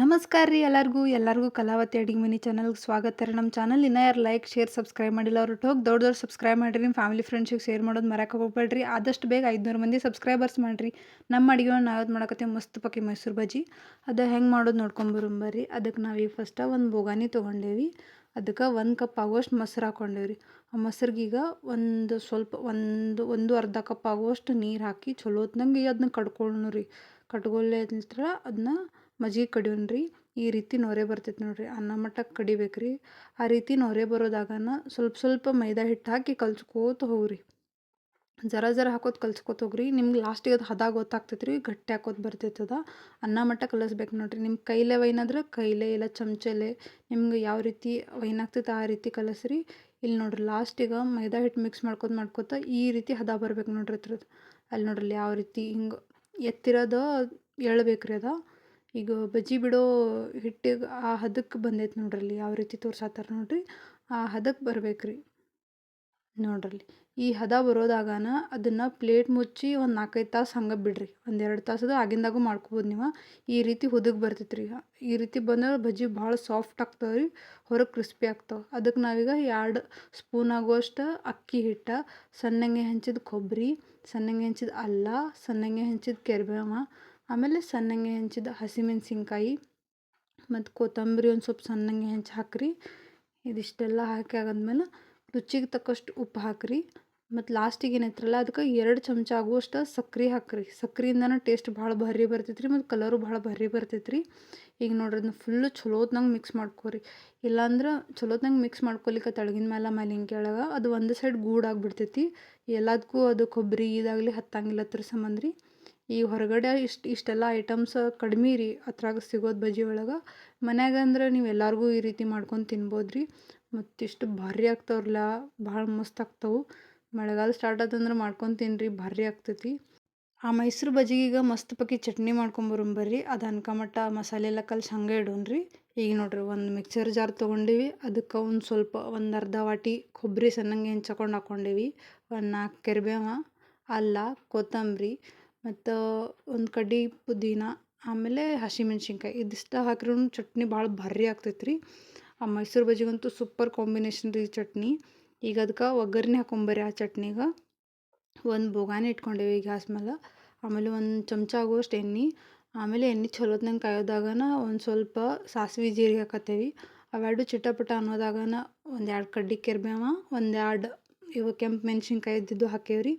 ನಮಸ್ಕಾರ ರೀ ಎಲ್ಲರಿಗೂ. ಎಲ್ಲರಿಗೂ ಕಲಾವತಿ ಅಡಿಗೆ ಮನಿ ಚಾನಲ್ಗೆ ಸ್ವಾಗತ ರೀ ನಮ್ಮ ಚಾನಲ್. ಇನ್ನೂ ಯಾರು ಲೈಕ್ ಶೇರ್ ಸಬ್ಸ್ಕ್ರೈಬ್ ಮಾಡಿಲ್ಲ ಅವ್ರು ಹೋಗಿ ದೊಡ್ಡ ದೊಡ್ಡ ಸಬ್ಸ್ಕ್ರೈಬ್ ಮಾಡಿರಿ. ನಿಮ್ಮ ಫ್ಯಾಮಿಲಿ ಫ್ರೆಂಡ್ಸಿಗೆ ಶೇರ್ ಮಾಡೋದು ಮರಕ್ಕೆ ಹೋಗ್ಬೇಡ್ರಿ ಆದಷ್ಟು ಬೇಗ ಐದುನೂರು ಮಂದಿ ಸಬ್ಸ್ಕ್ರೈಬರ್ಸ್ ಮಾಡಿರಿ. ನಮ್ಮ ಅಡುಗೆ ನಾವು ಯಾವ್ದು ಮಾಡಕತ್ತೀವಿ ಮಸ್ತ್ ಪಕ್ಕಿ ಮೈಸೂರು ಬಜ್ಜಿ. ಅದು ಹೆಂಗೆ ಮಾಡೋದು ನೋಡ್ಕೊಂಬರುಂಬರ್ರಿ ಅದಕ್ಕೆ ನಾವೀಗ ಫಸ್ಟ ಒಂದು ಬೋಗಾನಿ ತೊಗೊಂಡೇವಿ. ಅದಕ್ಕೆ ಒಂದು ಕಪ್ ಆಗುವಷ್ಟು ಮೊಸರು ಹಾಕ್ಕೊಂಡೇವ್ರಿ ಆ ಮೊಸರಿಗೀಗ ಒಂದು ಸ್ವಲ್ಪ ಒಂದು ಒಂದು ಅರ್ಧ ಕಪ್ ಆಗುವಷ್ಟು ನೀರು ಹಾಕಿ ಚಲೋ ಹೊತ್ನಂಗೆ ಅದನ್ನ ಕಡ್ಕೊಳ್ಳೋಣ ರೀ ನಂತರ ಅದನ್ನ ಮಜ್ಜಿಗೆ ಕಡಿಯೋಣ ರೀ ಈ ರೀತಿ ನೊರೆ ಬರ್ತೈತೆ ನೋಡಿರಿ. ಅನ್ನ ಮಟ್ಟಕ್ಕೆ ಕಡಿಬೇಕು ರೀ ಆ ರೀತಿ ನೊರೆ ಬರೋದಾಗನ ಸ್ವಲ್ಪ ಸ್ವಲ್ಪ ಮೈದಾ ಹಿಟ್ಟು ಹಾಕಿ ಕಲ್ಸ್ಕೋತ ಹೋಗ್ರಿ. ಜರ ಜರ ಹಾಕೋದು ಕಲ್ಸ್ಕೋತ ಹೋಗ್ರಿ. ನಿಮ್ಗೆ ಲಾಸ್ಟಿಗೆ ಅದು ಹದ ಗೊತ್ತಾಗ್ತೈತೆ ರೀ ಗಟ್ಟಿ ಹಾಕೋದು ಬರ್ತೈತದ ಅನ್ನ ಮಟ್ಟ ಕಲಿಸ್ಬೇಕು ನೋಡಿರಿ. ನಿಮ್ಮ ಕೈಲೇ ವೈನಾದ್ರೆ ಕೈಲೇ ಇಲ್ಲ ಚಮಚಲೆ ನಿಮ್ಗೆ ಯಾವ ರೀತಿ ವೈನ್ ಆಗ್ತೈತೆ ಆ ರೀತಿ ಕಲಸ್ರಿ. ಇಲ್ಲಿ ನೋಡ್ರಿ ಲಾಸ್ಟಿಗೆ ಮೈದಾ ಹಿಟ್ಟು ಮಿಕ್ಸ್ ಮಾಡ್ಕೊತ ಮಾಡ್ಕೋತ ಈ ರೀತಿ ಹದ ಬರ್ಬೇಕು ನೋಡ್ರಿ ಅದ್ರದ್ದು ಅಲ್ಲಿ ನೋಡ್ರಿ ಯಾವ ರೀತಿ ಹಿಂಗೆ ಎತ್ತಿರೋದು ಎಳ್ಬೇಕು ರೀ ಅದ. ಈಗ ಬಜ್ಜಿ ಬಿಡೋ ಹಿಟ್ಟಿಗೆ ಆ ಹದಕ್ಕೆ ಬಂದೈತೆ ನೋಡ್ರಲ್ಲಿ ಯಾವ ರೀತಿ ತೋರ್ಸತ್ತಾರ ನೋಡ್ರಿ. ಆ ಹದಕ್ಕೆ ಬರಬೇಕ್ರಿ ನೋಡ್ರಲ್ಲಿ ಈ ಹದ ಬರೋದಾಗನ ಅದನ್ನು ಪ್ಲೇಟ್ ಮುಚ್ಚಿ ಒಂದು ನಾಲ್ಕೈದು ತಾಸು ಹಂಗೆ ಬಿಡ್ರಿ. ಒಂದೆರಡು ತಾಸದು ಆಗಿಂದಾಗೂ ಮಾಡ್ಕೊಬೋದು ನೀವು. ಈ ರೀತಿ ಹುದುಗ್ ಬರ್ತೈತೆ ರೀ ಈ ರೀತಿ ಬಂದ್ರೆ ಬಜ್ಜಿ ಭಾಳ ಸಾಫ್ಟ್ ಆಗ್ತಾವೆ ರೀ ಹೊರಗೆ ಕ್ರಿಸ್ಪಿ ಆಗ್ತಾವೆ. ಅದಕ್ಕೆ ನಾವೀಗ ಎರಡು ಸ್ಪೂನ್ ಆಗುವಷ್ಟು ಅಕ್ಕಿ ಹಿಟ್ಟು, ಸಣ್ಣಗೆ ಹೆಂಚಿದ ಕೊಬ್ಬರಿ ಸಣ್ಣಗೆ ಹೆಂಚಿದ ಅಲ್ಲ, ಸಣ್ಣಗೆ ಹೆಂಚಿದ ಕೆರ್ಬೇವ ಆಮೇಲೆ ಸಣ್ಣಗೆ ಹೆಂಚಿದ ಹಸಿಮೆಣ್ಸಿನ್ಕಾಯಿ ಮತ್ತು ಕೊತ್ತಂಬರಿ ಒಂದು ಸ್ವಲ್ಪ ಸಣ್ಣಗೆ ಹೆಂಚಿ ಹಾಕ್ರಿ. ಇದಿಷ್ಟೆಲ್ಲ ಹಾಕಿ ಆಗಾದ್ಮೇಲೆ ರುಚಿಗೆ ತಕ್ಕಷ್ಟು ಉಪ್ಪು ಹಾಕ್ರಿ. ಮತ್ತು ಲಾಸ್ಟಿಗೆ ಏನೈತ್ರಲ್ಲ ಅದಕ್ಕೆ ಎರಡು ಚಮಚ ಆಗುವಷ್ಟು ಸಕ್ರೆ ಹಾಕ್ರಿ. ಸಕ್ರೆಯಿಂದನೇ ಟೇಸ್ಟ್ ಭಾಳ ಭಾರಿ ಬರ್ತೈತೆ ರೀ ಮತ್ತು ಕಲರು ಭಾಳ ಭಾರಿ ಬರ್ತೈತೆ ರೀ ಈಗ ನೋಡ್ರಿ ಅದನ್ನ ಫುಲ್ಲು ಚಲೋತ್ನಂಗೆ ಮಿಕ್ಸ್ ಮಾಡ್ಕೋರಿ. ಇಲ್ಲಾಂದ್ರೆ ಚಲೋತ್ನಂಗೆ ಮಿಕ್ಸ್ ಮಾಡ್ಕೊಲಿಕ್ಕೆ ತಳಗಿನ ಮೇಲೆ ಮೇಲಿನ ಕೆಳಗೆ ಅದು ಒಂದು ಸೈಡ್ ಗೂಡಾಗ್ಬಿಡ್ತೈತಿ ಎಲ್ಲದಕ್ಕೂ ಅದು ಕೊಬ್ಬರಿ ಇದಾಗಲಿ ಹತ್ತಂಗಿಲ್ಲ ಅದ್ರ ಸಂಬಂಧ ರೀ ಈ ಹೊರಗಡೆ ಇಷ್ಟು, ಇಷ್ಟೆಲ್ಲ ಐಟಮ್ಸ್ ಕಡಿಮೆ ರೀ ಅದ್ರಾಗ ಸಿಗೋದು ಬಜ್ಜಿ ಒಳಗೆ. ಮನ್ಯಾಗ ಅಂದ್ರೆ ನೀವು ಎಲ್ಲರಿಗೂ ಈ ರೀತಿ ಮಾಡ್ಕೊಂಡು ತಿನ್ಬೋದು ರೀ. ಮತ್ತು ಇಷ್ಟು ಭಾರಿ ಆಗ್ತಾವ್ರಲ್ಲ, ಭಾಳ ಮಸ್ತ್ ಆಗ್ತಾವೆ. ಮಳೆಗಾಲ ಸ್ಟಾರ್ಟ್ ಆತಂದ್ರೆ ಮಾಡ್ಕೊಂಡು ತಿನ್ನಿರಿ ಭಾರಿ ಆಗ್ತೈತಿ. ಆ ಮೈಸೂರು ಬಜ್ಜಿಗೀಗ ಮಸ್ತ್ ಪಕ್ಕಿ ಚಟ್ನಿ ಮಾಡ್ಕೊಂಬರುಂಬರ್ರಿ ಅದು ಅನ್ಕಮಟ್ಟ ಮಸಾಲೆ ಎಲ್ಲ ಕಲ್ಸಿ ಹಂಗೆ ಇಡೋಣ್ರಿ ಈಗ ನೋಡ್ರಿ ಒಂದು ಮಿಕ್ಸರ್ ಜಾರ್ ತೊಗೊಂಡಿವಿ. ಅದಕ್ಕೆ ಒಂದು ಸ್ವಲ್ಪ ಒಂದು ಅರ್ಧ ವಾಟಿ ಕೊಬ್ಬರಿ ಸಣ್ಣಂಗೆ ಹೆಂಚ್ಕೊಂಡು ಹಾಕ್ಕೊಂಡಿವಿ ಒಂದು ನಾಲ್ಕು ಕೆರ್ಬೇವ ಅಲ್ಲ, ಕೊತ್ತಂಬರಿ ಮತ್ತು ಒಂದು ಕಡ್ಡಿ ಪುದೀನ, ಆಮೇಲೆ ಹಸಿಮೆಣ್ಸಿನ್ಕಾಯಿ ಇದಿಷ್ಟು ಹಾಕಿರೂ ಚಟ್ನಿ ಭಾಳ ಭಾರಿ ಆಗ್ತೈತೆ ರೀ ಆ ಮೈಸೂರು ಬಜ್ಜಿಗಂತೂ ಸೂಪರ್ ಕಾಂಬಿನೇಷನ್ ರೀ ಚಟ್ನಿ. ಈಗ ಅದಕ್ಕೆ ಒಗ್ಗರಣೆ ಹಾಕೊಂಬರ್ರಿ ಆ ಚಟ್ನಿಗೆ. ಒಂದು ಬೋಗಾನೆ ಇಟ್ಕೊಂಡೇವಿ ಗ್ಯಾಸ್ ಮೇಲೆ ಆಮೇಲೆ ಒಂದು ಚಮಚ ಆಗುವಷ್ಟು ಎಣ್ಣೆ. ಆಮೇಲೆ ಎಣ್ಣೆ ಚಲೋತ್ನಂಗೆ ಕಾಯೋದಾಗನ ಒಂದು ಸ್ವಲ್ಪ ಸಾಸಿವೆ ಜೀರಿಗೆ ಹಾಕತ್ತೇವಿ. ಅವೆರಡು ಚಿಟಪಟ ಅನ್ನೋದಾಗನ ಒಂದು ಎರಡು ಕಡ್ಡಿ ಕೆರ್ಬೇವ ಒಂದು ಎರಡು ಇವು ಕೆಂಪು ಮೆಣ್ಸಿನ್ಕಾಯಿ ಇದ್ದಿದ್ದು ಹಾಕೇವ್ರಿ.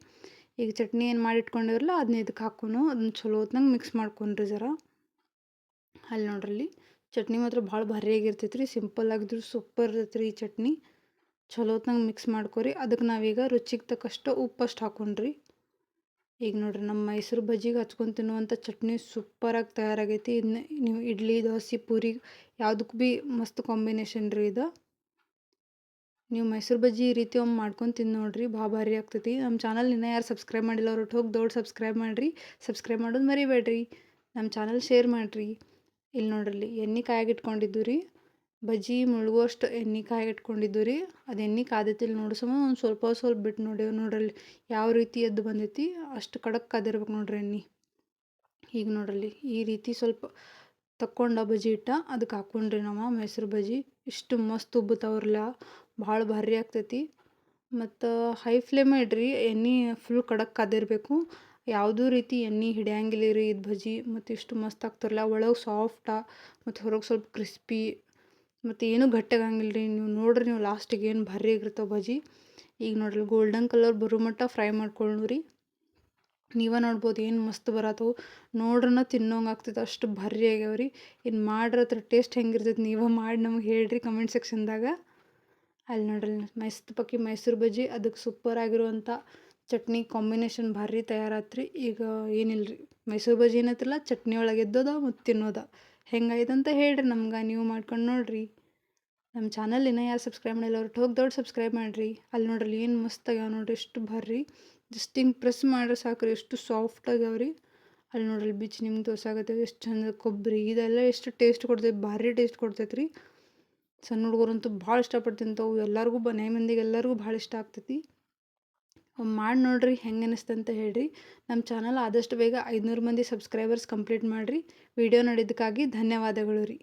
ಈಗ ಚಟ್ನಿ ಏನು ಮಾಡಿ ಇಟ್ಕೊಂಡಿರಲ್ಲ ಅದನ್ನ ಇದಕ್ಕೆ ಹಾಕೋನು ಅದನ್ನ ಚಲೋ ಹೊತ್ನಂಗೆ ಮಿಕ್ಸ್ ಮಾಡ್ಕೊಂಡ್ರಿ ಜರ. ಅಲ್ಲಿ ನೋಡ್ರಲ್ಲಿ, ಚಟ್ನಿ ಮಾತ್ರ ಭಾಳ ಭಾರಿಯಾಗಿರ್ತೈತೆ ರೀ ಸಿಂಪಲ್ ಆಗಿದ್ರು ಸೂಪರ್ ಇರ್ತೈತೆ ರೀ ಈ ಚಟ್ನಿ. ಚಲೋ ಹೊತ್ನಂಗೆ ಮಿಕ್ಸ್ ಮಾಡ್ಕೊರಿ ಅದಕ್ಕೆ ನಾವೀಗ ರುಚಿಗೆ ತಕ್ಕಷ್ಟು ಉಪ್ಪಷ್ಟು ಹಾಕೊಂಡ್ರಿ. ಈಗ ನೋಡ್ರಿ ನಮ್ಮ ಮೈಸೂರು ಬಜ್ಜಿಗೆ ಹಚ್ಕೊಂಡು ತಿನ್ನುವಂಥ ಚಟ್ನಿ ಸೂಪರಾಗಿ ತಯಾರಾಗೈತಿ. ಇದನ್ನ ನೀವು ಇಡ್ಲಿ, ದೋಸೆ, ಪೂರಿ ಯಾವುದಕ್ಕೂ ಭೀ ಮಸ್ತ್ ಕಾಂಬಿನೇಷನ್ ರೀ ಇದು. ನೀವು ಮೈಸೂರು ಬಜ್ಜಿ ಈ ರೀತಿ ಒಮ್ಮೆ ಮಾಡ್ಕೊಂಡು ತಿಂದು ನೋಡ್ರಿ, ಭಾಳ ಭಾರಿ ಆಗ್ತೈತಿ. ನಮ್ಮ ಚಾನಲ್ ಇನ್ನೂ ಯಾರು ಸಬ್ಸ್ಕ್ರೈಬ್ ಮಾಡಿಲ್ಲ ಅವ್ರು ಹೋಗಿ ದೊಡ್ಡ ಸಬ್ಸ್ಕ್ರೈಬ್ ಮಾಡಿರಿ. ಸಬ್ಸ್ಕ್ರೈಬ್ ಮಾಡೋದು ಮರಿಬೇಡ್ರಿ. ನಮ್ಮ ಚಾನಲ್ ಶೇರ್ ಮಾಡಿರಿ. ಇಲ್ಲಿ ನೋಡ್ರಿ ಎಣ್ಣೆ ಕಾಯಾಗಿ ಇಟ್ಕೊಂಡಿದ್ದು ರೀ. ಬಜ್ಜಿ ಮುಳುಗುವಷ್ಟು ಎಣ್ಣೆ ಕಾಯಾಗಿ ಇಟ್ಕೊಂಡಿದ್ದು ರೀ. ಅದು ಎಣ್ಣೆ ಕಾದೈತಿಲ್ಲ ನೋಡಿಸಮ ಒಂದು ಸ್ವಲ್ಪ ಸ್ವಲ್ಪ ಬಿಟ್ಟು ನೋಡಿ ನೋಡ್ರಲ್ಲಿ ಯಾವ ರೀತಿ ಎದ್ದು ಬಂದೈತಿ ಅಷ್ಟು ಕಡಕ್ ಕಾದಿರ್ಬೇಕು ನೋಡ್ರಿ ಎಣ್ಣೆ. ಈಗ ನೋಡ್ರಲ್ಲಿ ಈ ರೀತಿ ಸ್ವಲ್ಪ ತಕ್ಕೊಂಡ ಬಜ್ಜಿ ಇಟ್ಟ ಅದಕ್ಕೆ ಹಾಕ್ಕೊಂಡ್ರಿ ನಮ್ಮ ಮೈಸೂರು ಬಜ್ಜಿ. ಇಷ್ಟು ಮಸ್ತ್ ಉಬ್ಬುತ್ತವ್ರಲ್ಲ ಭಾಳ ಭಾರಿ ಆಗ್ತೈತಿ. ಮತ್ತು ಹೈ ಫ್ಲೇಮ್ ಇಡ್ರಿ, ಎಣ್ಣೆ ಫುಲ್ ಕಡಕ್ ಕಾದಿರಬೇಕು. ಯಾವುದೂ ರೀತಿ ಎಣ್ಣೆ ಹಿಡಿಯಂಗಿಲ್ಲ ರೀ ಇದು ಬಜ್ಜಿ, ಮತ್ತು ಇಷ್ಟು ಮಸ್ತ್ ಆಗ್ತಾರಲ್ಲ, ಒಳಗೆ ಸಾಫ್ಟಾ ಮತ್ತು ಹೊರಗೆ ಸ್ವಲ್ಪ ಕ್ರಿಸ್ಪಿ ಮತ್ತು ಏನೂ ಗಟ್ಟಿಯಾಗಂಗಿಲ್ಲ ರೀ. ನೀವು ನೋಡ್ರಿ, ನೀವು ಲಾಸ್ಟಿಗೆ ಏನು ಭಾರಿ ಆಗಿರ್ತವೆ ಬಜ್ಜಿ. ಈಗ ನೋಡ್ರಿ ಗೋಲ್ಡನ್ ಕಲರ್ ಬರೋ ಮಟ್ಟ ಫ್ರೈ ಮಾಡ್ಕೊಳ್ಳು ರೀ. ನೀವೇ ನೋಡ್ಬೋದು ಏನು ಮಸ್ತ್ ಬರತ್ತವು. ನೋಡ್ರನ ತಿನ್ನೋಂಗೆ ಆಗ್ತೈತೆ, ಅಷ್ಟು ಭಾರಿ ಆಗ್ಯಾವ ರೀ. ಇನ್ನು ಮಾಡ್ರ ಅದ್ರ ಟೇಸ್ಟ್ ಹೆಂಗಿರ್ತೈತೆ, ನೀವೇ ಮಾಡಿ ನಮ್ಗೆ ಹೇಳ್ರಿ ಕಮೆಂಟ್ ಸೆಕ್ಷನ್ದಾಗ ಅಲ್ಲಿ ನೋಡ್ರಿ ಮಸ್ತ್ ಪಕ್ಕಿ ಮೈಸೂರು ಬಜ್ಜಿ ಅದಕ್ಕೆ ಸೂಪರ್ ಆಗಿರುವಂಥ ಚಟ್ನಿ ಕಾಂಬಿನೇಷನ್ ಭಾರಿ ತಯಾರಾತ್ರಿ. ಈಗ ಏನಿಲ್ಲ ರೀ ಮೈಸೂರು ಬಜ್ಜಿ ಏನತ್ತಿಲ್ಲ ಚಟ್ನಿ ಒಳಗೆ ಎದ್ದೋದ ಮತ್ತು ತಿನ್ನೋದ. ಹೆಂಗಾಯ್ತು ಅಂತ ಹೇಳ್ರಿ ನಮ್ಗೆ, ನೀವು ಮಾಡ್ಕೊಂಡು ನೋಡ್ರಿ. ನಮ್ಮ ಚಾನಲ್ ಇನ್ನೂ ಯಾರು ಸಬ್ಸ್ಕ್ರೈಬ್ ಮಾಡಿಲ್ಲ ಅವ್ರು ಹೋಗಿ ದೊಡ್ಡ ಸಬ್ಸ್ಕ್ರೈಬ್ ಮಾಡಿರಿ. ಅಲ್ಲಿ ನೋಡ್ರಿ ಏನು ಮಸ್ತ್ ಆಗ್ಯಾವ ನೋಡ್ರಿ ಎಷ್ಟು ಭಾರಿ. ಜಸ್ಟ್ ಹಿಂಗೆ ಪ್ರೆಸ್ ಮಾಡ್ರೆ ಸಾಕ್ರಿ ಎಷ್ಟು ಸಾಫ್ಟ್ ಆಗ್ಯಾವ್ರಿ ಅಲ್ಲಿ ನೋಡ್ರಿ ಬಿಚ್ಚಿ ನಿಮ್ಗೆ ತೋರ್ಸಾಗತ್ತೆ ಎಷ್ಟು ಚಂದ ಕೊಬ್ಬರಿ, ಇದೆಲ್ಲ ಎಷ್ಟು ಟೇಸ್ಟ್ ಕೊಡ್ತೈತೆ, ಭಾರಿ ಟೇಸ್ಟ್ ಕೊಡ್ತೈತೆ ರೀ. ಸಣ್ಣ ಹುಡುಗರಂತೂ ಭಾಳ ಇಷ್ಟಪಟ್ಟು ತಿಂತಾವು ಎಲ್ಲರಿಗೂ ಮನೆ ಮಂದಿಗೆ ಎಲ್ಲರಿಗೂ ಭಾಳ ಇಷ್ಟ ಆಗ್ತೈತಿ. ಮಾಡಿ ನೋಡಿರಿ ಹೆಂಗೆ ಅನಿಸ್ತು ಅಂತ ಹೇಳ್ರಿ. ನಮ್ಮ ಚಾನಲ್ ಆದಷ್ಟು ಬೇಗ ಐದುನೂರು ಮಂದಿ ಸಬ್ಸ್ಕ್ರೈಬರ್ಸ್ ಕಂಪ್ಲೀಟ್ ಮಾಡಿರಿ. ವಿಡಿಯೋ ನೋಡಿದ್ದಕ್ಕಾಗಿ ಧನ್ಯವಾದಗಳು ರೀ.